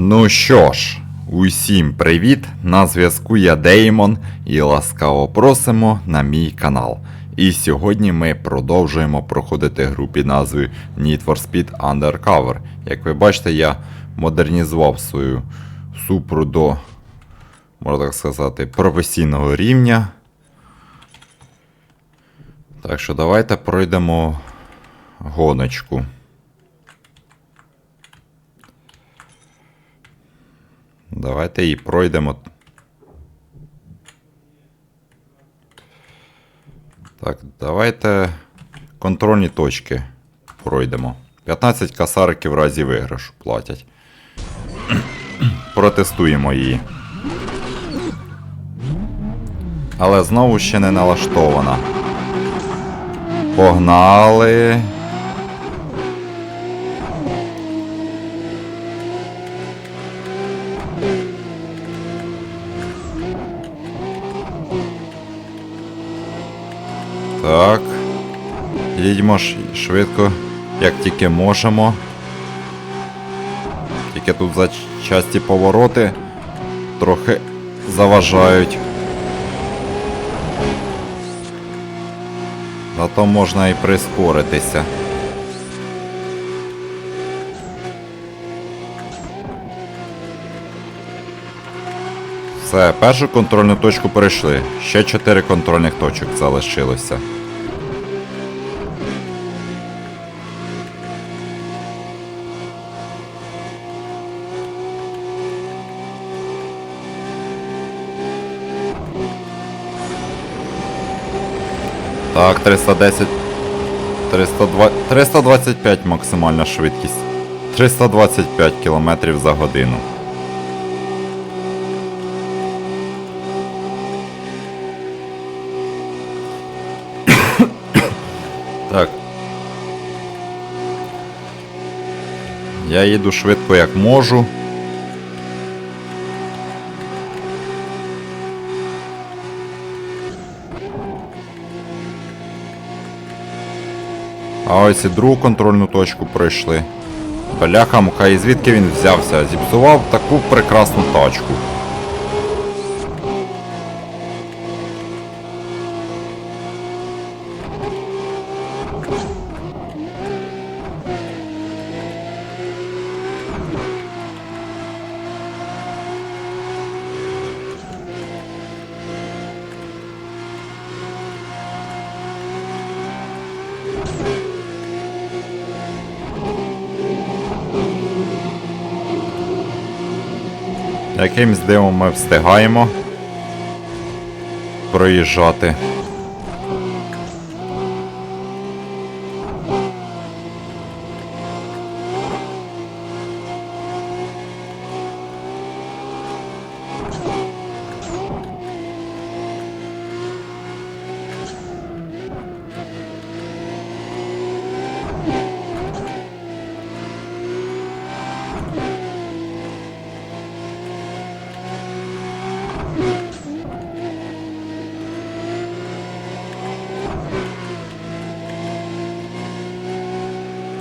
Ну що ж, усім привіт! На зв'язку я Деймон і ласкаво просимо на мій канал. І сьогодні ми продовжуємо проходити гру під Need for Speed Undercover. Як ви бачите, я модернізував свою супру до, можна так сказати, професійного рівня. Так що давайте пройдемо гоночку. Давайте її пройдемо. Так, давайте контрольні точки пройдемо. 15 касариків в разі виграшу платять. Протестуємо її. Але знову ще не налаштована. Погнали. Так. Їдьмо ж швидко, як тільки можемо. Тільки тут за часті повороти трохи заважають. Зато можна і прискоритися. Все, першу контрольну точку перейшли. Ще 4 контрольних точок залишилося. Так, 310. 302, 325 максимальна швидкість. 325 км за годину. Так. Я їду швидко як можу. А ось і другу контрольну точку пройшли. Бляха мука, і звідки він взявся? Зіпсував таку прекрасну тачку. Якимсь дивом ми встигаємо проїжджати.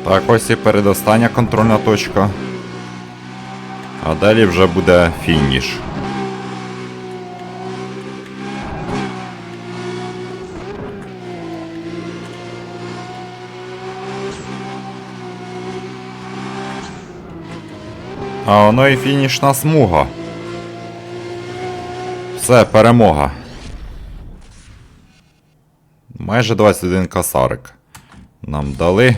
Так, ось і передостання контрольна точка. А далі вже буде фініш. А воно і фінішна смуга. Все, перемога. Майже 21 касарик. Нам дали.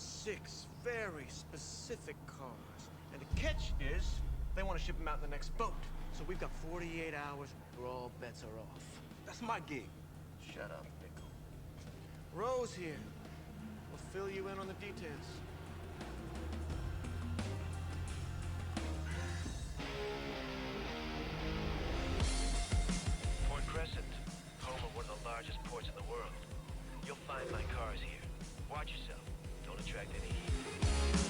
Six very specific cars. And the catch is, they want to ship him out in the next boat. So we've got 48 hours We're all bets are off. That's my gig. Shut up, Nickel. Rose here. We'll fill you in on the details. Port Crescent, home of one of the largest ports in the world. You'll find my cars here. Watch yourself. Don't attract any heat.